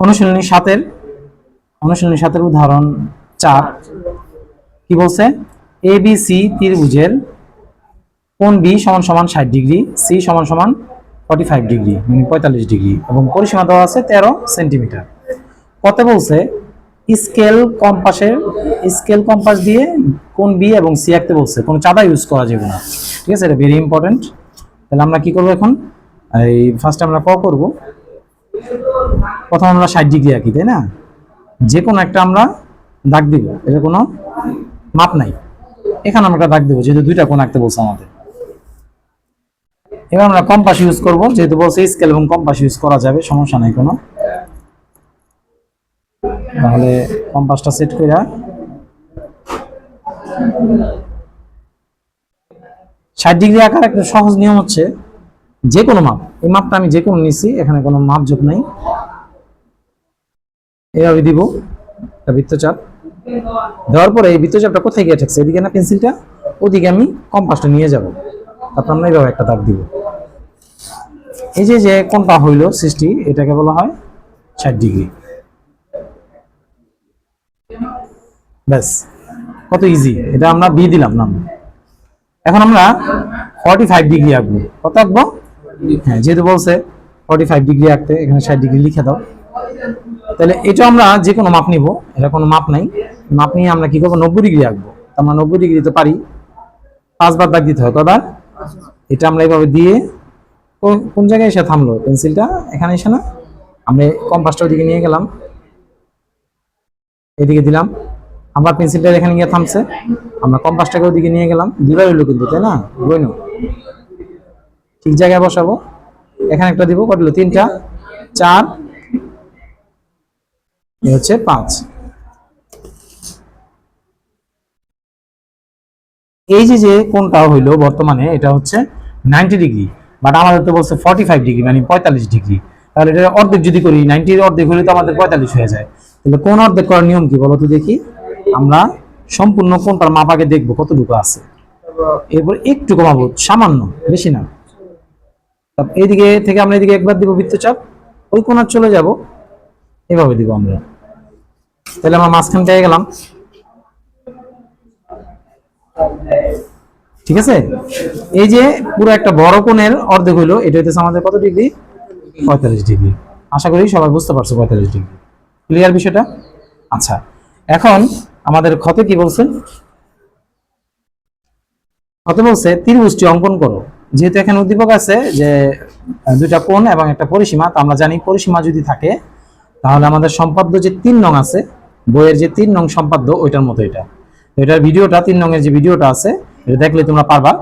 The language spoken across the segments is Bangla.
অনুশীলনী সাতের অনুশীলনী সাতের উদাহরণ চার। কি বলছে? এ বি সি ত্রিভুজের কোন বি সমান সমান ষাট ডিগ্রি সি সমান সমান ফর্টি ফাইভ ডিগ্রি মানে পঁয়তাল্লিশ ডিগ্রি এবং পরিসীমা দেওয়া আছে তেরো সেন্টিমিটার। কত বলছে, স্কেল কম্পাসের, স্কেল কম্পাস দিয়ে কোন বি এবং সি আঁকতে বলছে। কোনো চাঁদা ইউজ করা যাবে না। ঠিক আছে? এটা ভেরি ইম্পর্টেন্ট তাহলে আমরা কি করব এখন? এই ফার্স্ট আমরা ক করব? প্রথম আমরা ষাট ডিগ্রি আঁকি, তাই না? যে কোনো একটা আমরা দাগ দিব এর কোনো মাপ নাই। এখানে আমরা দাগ দেবো, যেহেতু দুইটা কোণ আঁকতে বলছে আমাদের। এবার আমরা কম্পাস ইউজ করব, যেহেতু বলছে স্কেল এবং কম্পাস ইউজ করা যাবে, সমস্যা নাই কোনো। তাহলে কম্পাসটা সেট করে ষাট ডিগ্রি আঁকার একটা সহজ নিয়ম হচ্ছে যে কোনো মাপ, এই মাপটা আমি যে কোনো নিছি, এখানে কোনো মাপ যোগ নাই। এভাবে দিব বৃত্তচাপ। দেওয়ার পরে এই বৃত্তচাপটা কোথায় গিয়ে ঠেকছে? এদিকে না পেন্সিলটা? ওদিকে আমি কম্পাসটা নিয়ে যাব। তারপর আমরা এইভাবে একটা দাগ দিব। এই যে যে কোনটা হইল সৃষ্টি, এটাকে বলা হয় ষাট ডিগ্রি। ব্যাস, কত ইজি এটা আমরা দিয়ে দিলাম নাম এখন আমরা ফর্টি ফাইভ ডিগ্রি আঁকবো। কত আঁকবো? হ্যাঁ যেহেতু বলছে ফর্টি ফাইভ ডিগ্রি আঁকতে, এখানে ষাট ডিগ্রি লিখে দাও। তাহলে এটা আমরা যে কোনো মাপ নিব। এটা কোনো মাপ নাই। মাপ নিয়ে আমরা কি করব? নব্বই ডিগ্রি আঁকবো। আমরা নব্বই ডিগ্রি তো পারি। পাঁচবার দাগ দিতে হয়। কবার এটা আমরা এইভাবে দিয়ে কোন- জায়গায় এসে থামলো? পেন্সিলটা এখানে এসে না? আমরা কম্পাসটা ওদিকে নিয়ে গেলাম। এদিকে দিলাম। আমরা পেন্সিলটা এখানে গিয়ে থামছে। আমরা কম্পাসটাকে ওদিকে নিয়ে গেলাম। দুবার হইল কিন্তু, তাই না? বইনো ঠিক জায়গায় বসাবো। এখানে একটা দিব। কত তিনটা। চার। এ হচ্ছে পাঁচ। এই যে যে কোনটা হইল বর্তমানে, এটা হচ্ছে নাইনটি ডিগ্রি বাট আমাদের তো বলছে ফর্টি ফাইভ ডিগ্রি মানে পঁয়তাল্লিশ ডিগ্রি। তাহলে এটা অর্ধেক যদি করি, নাইনটির অর্ধেক হলে তো আমাদের পঁয়তাল্লিশ হয়ে যায়। তাহলে কোন অর্ধেক করার নিয়ম কি দেখি? আমরা সম্পূর্ণ কোনটার মাপ আগে দেখব কতটুকু আছে। এরপর একটু কমাবো, সামান্য, বেশি না। এইদিকে থেকে আমরা এদিকে একবার দিব বৃত্তচাপ, ওই কোনার চলে যাব, এভাবে দিব আমরা। তাহলে আমরা মাঝখান পেয়ে গেলাম। ঠিক আছে? এই যে পুরো একটা বড় কোণের অর্ধেক হইল, এটা হইতেছে আমাদের কত ডিগ্রি? পঁয়তাল্লিশ ডিগ্রি। আশা করি সবাই বুঝতে পারছ পঁয়তাল্লিশ ডিগ্রি। ক্লিয়ার বিষয়টা? আচ্ছা এখন আমাদের ক্ষতে কি বলছেন ক্ষতে বলছে, ত্রিভুজটি অঙ্কন করো। যেহেতু এখানে উদ্দীপক আছে যে দুইটা কোণ এবং একটা পরিসীমা, তো আমরা জানি পরিসীমা যদি থাকে তাহলে আমাদের সম্পাদ্য যে তিন নং আছে, বইয়ের যে তিন নং সম্পাদ্য, ওইটার মতো এটা। এটার ভিডিওটা, তিন নংয়ের যে ভিডিওটা আছে, এটা দেখলে তোমরা পারবা।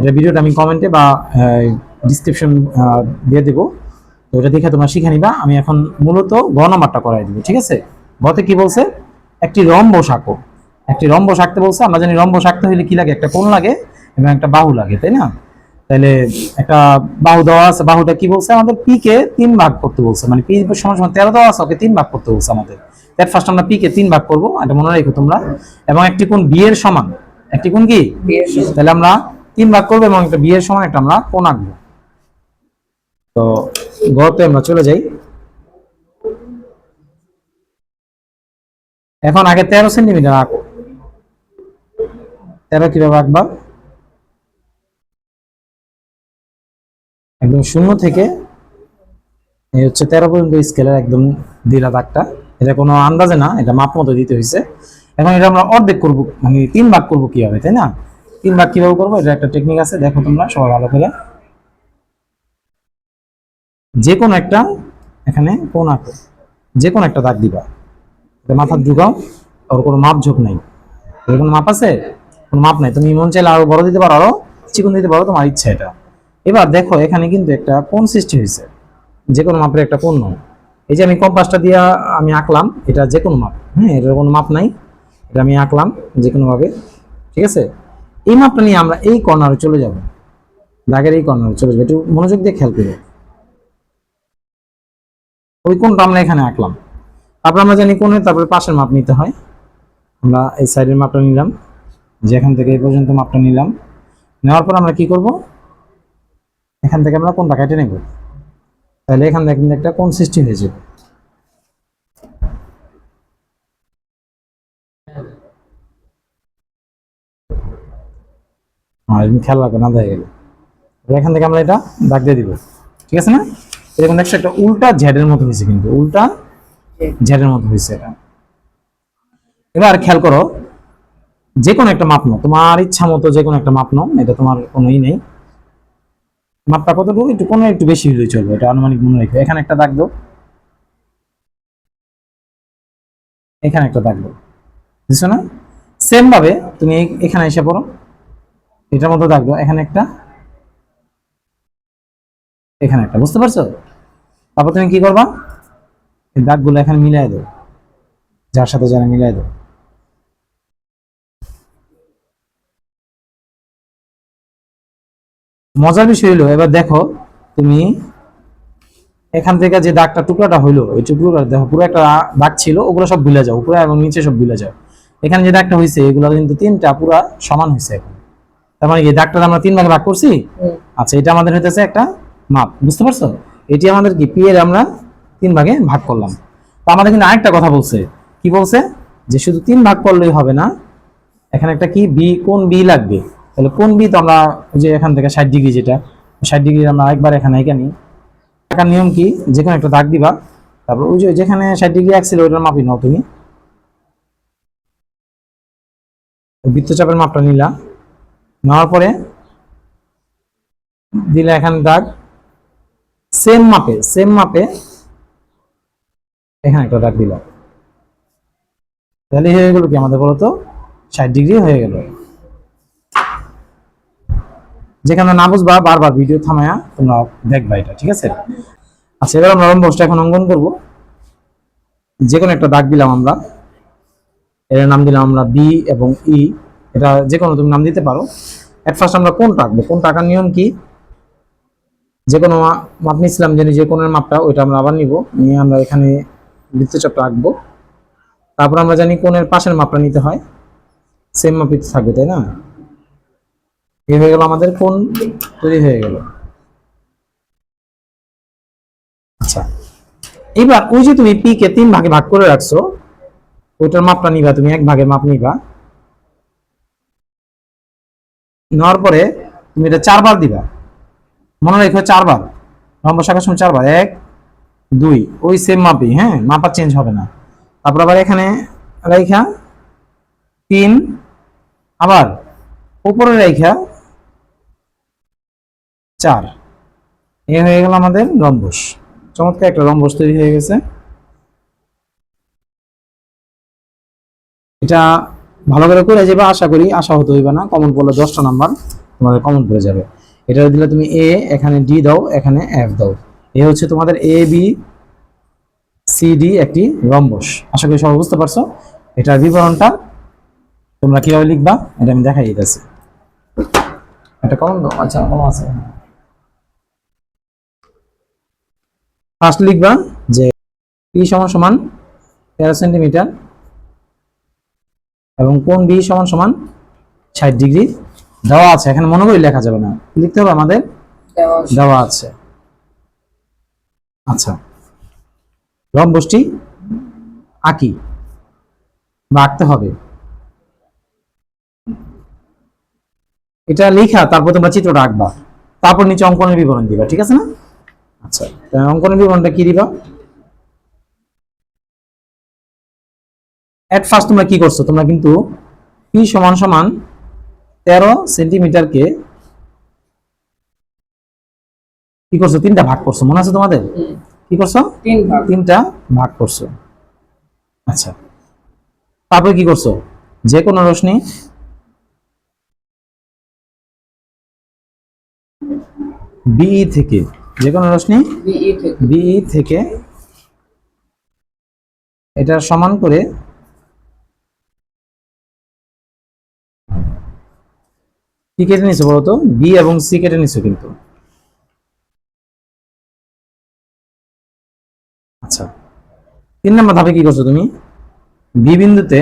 এটা ভিডিওটা আমি কমেন্টে বা ডিসক্রিপশন দিয়ে দেবো। তো ওটা দেখে তোমরা শিখে নিবা। আমি এখন মূলত গ নাম্বারটা করাই দিব, ঠিক আছে? গতে কি বলছে? একটি রম্বস আঁকো একটি রম্বস আঁকতে বলছে, আমরা জানি রম্ব আঁকতে হলে কি লাগে? একটা কোণ লাগে এবং একটা বাহু লাগে, তাই না? তাহলে একটা বাহু দেওয়া আছে বাহুটা কি বলছে আমাদের? পি কে তিন ভাগ করতে বলছে। মানে পি সমান সমান তেরো দেওয়া আছে ওকে তিন ভাগ করতে বলছে আমাদের। দ্যাট ফার্স্ট আমরা পি কে তিন ভাগ করব এটা মনে রাখো তোমরা। এবং একটি কোণ বি এর সমান। একটি কোণ কি? তাহলে আমরা তিন ভাগ করব এবং একটা বি এর সমান একটা আমরা কোণ আঁকবো। তো গতে আমরা চলে যাই। এখন আগে তেরো সেন্টিমিটার আঁকো। তেরো কীভাবে আঁকবা? একদম শূন্য থেকে এই হচ্ছে তেরো পর্যন্ত স্কেলের একদম দিলা দাগটা। এটা কোনো আন্দাজে না, এটা মাপ মতো দিতে হয়েছে। এখন এটা আমরা অর্ধেক করব মানে তিন ভাগ করব কীভাবে, তাই না? তিন ভাগ কীভাবে করব? এটা একটা টেকনিক আছে, দেখো তোমরা সবাই ভালো করে। যে কোনো একটা এখানে কোন আঁকো যে কোনো একটা দাগ দিবা। এটা মাথার ঢুকাও, ওর কোনো মাপ ঝোঁক নাই। এর কোনো মাপ আছে? কোনো মাপ নাই। তুমি মন চাইলে আরও বড় দিতে পারো, আরও চিকন দিতে পারো, তোমার ইচ্ছা এটা। এবার দেখো, এখানে কিন্তু একটা কোন সৃষ্টি হয়েছে। যে কোনো মাপের একটা কোন নয়। এই যে আমি কম্পাসটা দিয়ে আমি আঁকলাম, এটা যে কোনো মাপ। হ্যাঁ এটার কোনো মাপ নাই। এটা আমি আঁকলাম যে কোনো ভাবে। ঠিক আছে? এই মাপটা নিয়ে আমরা এই কর্নারে চলে যাব। দাগের এই কর্নারে চলে যাব। একটু মনোযোগ দিয়ে খেয়াল করব ওই কোনটা আমরা এখানে আঁকলাম। তারপর আমরা জানি কোণে, তারপরে পাশের মাপ নিতে হয়। আমরা এই সাইডের মাপটা নিলাম। যে এখান থেকে এই পর্যন্ত মাপটা নিলাম। নেওয়ার পর আমরা কি করব? এখান থেকে আমরা কোনটা কেটে নেব? তাহলে এখান থেকে কিন্তু একটা কোন সৃষ্টি হয়েছে? খেয়াল রাখবে না, দেখা গেলে। এখান থেকে আমরা এটা ডাক দিয়ে দিব। ঠিক আছে না? এরকম দেখছ একটা উল্টা ঝ্যাডের মতো হয়েছে কিন্তু, উল্টা ঝ্যাডের মতো হয়েছে এটা। এবার খেয়াল করো, যে কোনো একটা মাপ নো তোমার ইচ্ছা মতো যে কোনো একটা মাপ নো এটা তোমার কোনো ই নেই। মাপটা কতটুকু একটু কোনো একটু বেশি হলেই চলবে, এটা আনুমানিক মনে রেখো। এখানে একটা দাগ দাও। এখানে একটা দাগ দাও। বুঝছ না? সেমভাবে তুমি এখানে এসে পড়ো। এটার মতো দাগ দাও। এখানে একটা। এখানে একটা, বুঝতে পারছ? তারপর তুমি কি করবা? এই দাগগুলো এখানে মিলাই দাও। যার সাথে যারা মিলাই দাও। মজার বিষয় হলো এবার দেখো তুমি এখান থেকে যে দাগটা টুকরাটা হইল ওই টুকরোটা দেখো পুরো একটা দাগ ছিল ওগুলো সব ভুলে যাও উপরে এবং নিচে সব ভুলে যাও। এখানে যে দাগটা হয়েছে এগুলো কিন্তু তিনটা পুরা সমান হয়েছে এখন। তার মানে কি দাগটা আমরা তিন ভাগে ভাগ করছি? আচ্ছা এটা আমাদের হইতেছে একটা মাপ বুঝতে পারছ? এটি আমাদের কি পি এর আমরা তিন ভাগে ভাগ করলাম। তো আমাদের কিন্তু আরেকটা কথা বলছে। কি বলছে? যে শুধু তিন ভাগ করলেই হবে না এখানে একটা কি বি কোন বি লাগবে? তাহলে কোন বি তো আমরা যে এখান থেকে ষাট ডিগ্রি যেটা, ষাট ডিগ্রি আমরা আরেকবার এখানে এখানে টাকার নিয়ম কি? যে কোনো একটা দাগ দিবা, তারপর ওই যে যেখানে ষাট ডিগ্রি এক ছিল, ওইটার মাপি নাও তুমি। বৃত্তচাপের মাপটা নিলা। নেওয়ার পরে দিলে এখানে দাগ। সেম মাপে সেম মাপে এখানে একটা দাগ দিলাম তাহলে হয়ে গেল কি আমাদের বলতো? ষাট ডিগ্রি হয়ে গেল। যেখানে না বুঝবা, বারবার ভিডিও থামায়া তোমরা দেখবা এটা, ঠিক আছে? আচ্ছা এবার আমরা রম্বসটা এখন অঙ্কন করব। যে কোনো একটা দাগ দিলাম আমরা। এর নাম দিলাম আমরা বি এবং ই এটা যে কোনো তুমি নাম দিতে পারো। এট ফার্স্ট আমরা কোন আঁকবো? কোন টাকার নিয়ম কি? যে কোনো মাপ নিয়েছিলাম যে যে কোণের মাপটা, ওইটা আমরা আবার নিব। নিয়ে আমরা এখানে বৃত্তচাপটা আঁকবো। তারপর আমরা জানি কোনের পাশের মাপটা নিতে হয়। সেম মাপই থাকবে, তাই না? এই হয়ে গেল আমাদের কোণ তৈরি হয়ে গেল। আচ্ছা এবার ওই যে তুমি পি কে তিন ভাগে ভাগ করে রাখছো, ওইটার মাপটা নিবা, তুমি এক ভাগের মাপ নিবা। নেওয়ার পরে তুমি এটা চারবার দিবা। মনে রেখো চারবার নম্বর শাখার সময় চারবার, এক, দুই, ওই সেম মাপই হ্যাঁ মাপা চেঞ্জ হবে না। তারপর আবার এখানে রেখা তিন, আবার উপরে রেখা চার। এ হয়ে গেল আমাদের রম্বস। চমৎকার একটা রম্বস তৈরি হয়ে গেছে। এটা ভালো করে করে যাবে, আশা করি, আশা হতে হইবে না। কমন পড়লে দশটা নাম্বার তোমাদের কমন পড়ে যাবে। এটা দিলে তুমি এ এখানে ডি দাও, এখানে এফ দাও। এ হচ্ছে তোমাদের এ বি সি ডি একটি রম্বস। আশা করি সবাই বুঝতে পারছ। এটার বিবরণটা তোমরা কীভাবে লিখবা, এটা আমি দেখাই দিতেছি। এটা কমন আচ্ছা কমন আছে। ফার্স্ট লিখবা যে পি সমান সমান তেরো সেন্টিমিটার এবং কোন বি সমান সমান ষাট ডিগ্রি দেওয়া আছে। এখানে মনে করি লেখা যাবে না। লিখতে হবে আমাদের দেওয়া আছে। আচ্ছা। রম্বসটি আঁকি বা আঁকতে হবে। এটা লেখা তারপর তোমরা চিত্রটা আঁকবা। তারপর নিচে অঙ্কনের বিবরণ দিবা ঠিক আছে না? আচ্ছা অঙ্কনের বিবরণটা কি দিবা? এট ফার্স্ট তোমরা কি করছ? তোমরা কিন্তু পি সমান সমান তেরো সেন্টিমিটারকে কি করছ? তিনটা ভাগ করছ মনে আছে তোমাদের? কি করছ? তিন তিনটা ভাগ করছ। আচ্ছা তারপরে কি করছ? যে কোনো রশ্মি বিই থেকে যে কোনো রশ্মি বিই থেকে। থেকে। এটা সমান করে কি কেটে নিছো বলতো বি এবং সি কেটে নিছো কিন্তু। আচ্ছা। তিন নম্বর ধাপে কি করছ তুমি? বি বিন্দুতে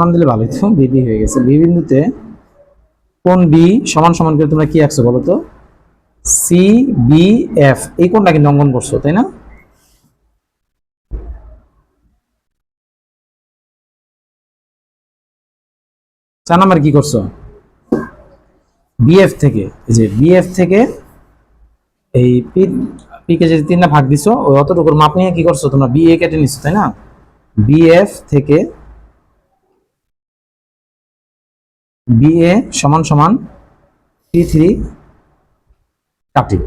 নাম দিলে ভালোই তো বিবি হয়ে গেছে। বি বিন্দুতে কোন বি সমান সমান করে তোমরা কি আঁকছো বলো তো? সি বি এফ এই কোনটা কিন্তু অঙ্কন করছ তাই না? চার নাম্বার কি করছ? বিএফ থেকে যে বিএফ থেকে এই পিকে যে তিনটা ভাগ দিছো ওই অতটুকুর মাপ নিয়ে কি করছ, তোমরা বিএ কেটে নিছো, তাই না? বিএফ থেকে বিএ সমান সমান পি থ্রি কাটি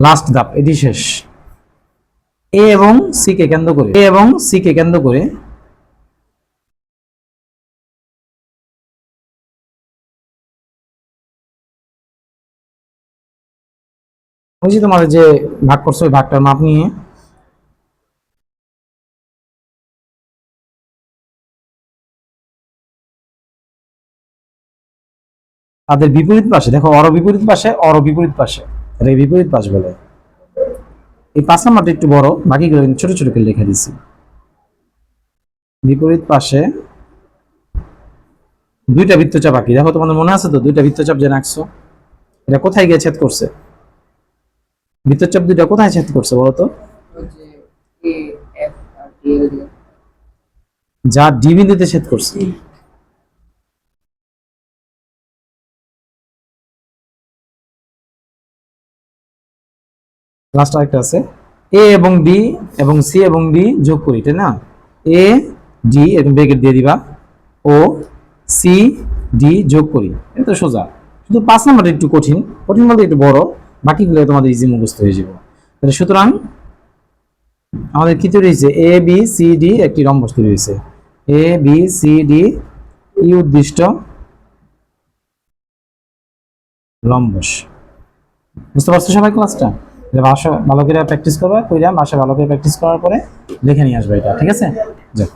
লাস্ট ধাপ এটি শেষ। এ এবং সি কে কেন্দ্র করে এ এবং সি কে কেন্দ্র করে ওই যে তোমাদের যে ভাগ করছ, ওই ভাগটার মাপ নিয়ে তাদের বিপরীত পাশে দেখো অর বিপরীত পাশে অর বিপরীত পাশে। এটাকে বিপরীত পাশ বলে। এই পাঁচ নাম্বারটা একটু বড় বাকিগুলো কিন্তু ছোট ছোট করে লিখে দিছি। বিপরীত পাশে দুইটা বৃত্তচাপ আঁকি। দেখো তোমাদের মনে আছে তো দুইটা বৃত্তচাপ যে আঁকছো? এটা কোথায় গিয়ে ছেদ করছে? বৃত্তচাপ দুইটা কোথায় ছেদ করছে বলো তো? যা ডি বিন্দুতে ছেদ করছে। লাস্ট আরেকটা আছে। এ এবং বি এবং সি এবং ডি যোগ করি, তাই না? এ ডি এরকম ব্রেকেট দিয়ে দিবা। ও সি ডি যোগ করি। এটা সোজা। শুধু পাঁচ নাম্বারটা একটু কঠিন। কঠিন বলতে একটু বড়। বাকিগুলো তোমাদের ইজি মুখস্থ হয়ে যাবে। তাহলে সুতরাং আমাদের কি তৈরি হয়েছে? এ বি সি ডি একটি রম্বস তৈরি হয়েছে। এ বি সি ডি ই উদ্দিষ্ট রম্বস। বুঝতে পারছ সবাই ক্লাসটা এটা বাসা ভালো করে প্র্যাকটিস করবা, কইরা বাসা ভালো করে প্র্যাকটিস করার পরে লিখে নিয়ে আসবে এটা, ঠিক আছে? যাক।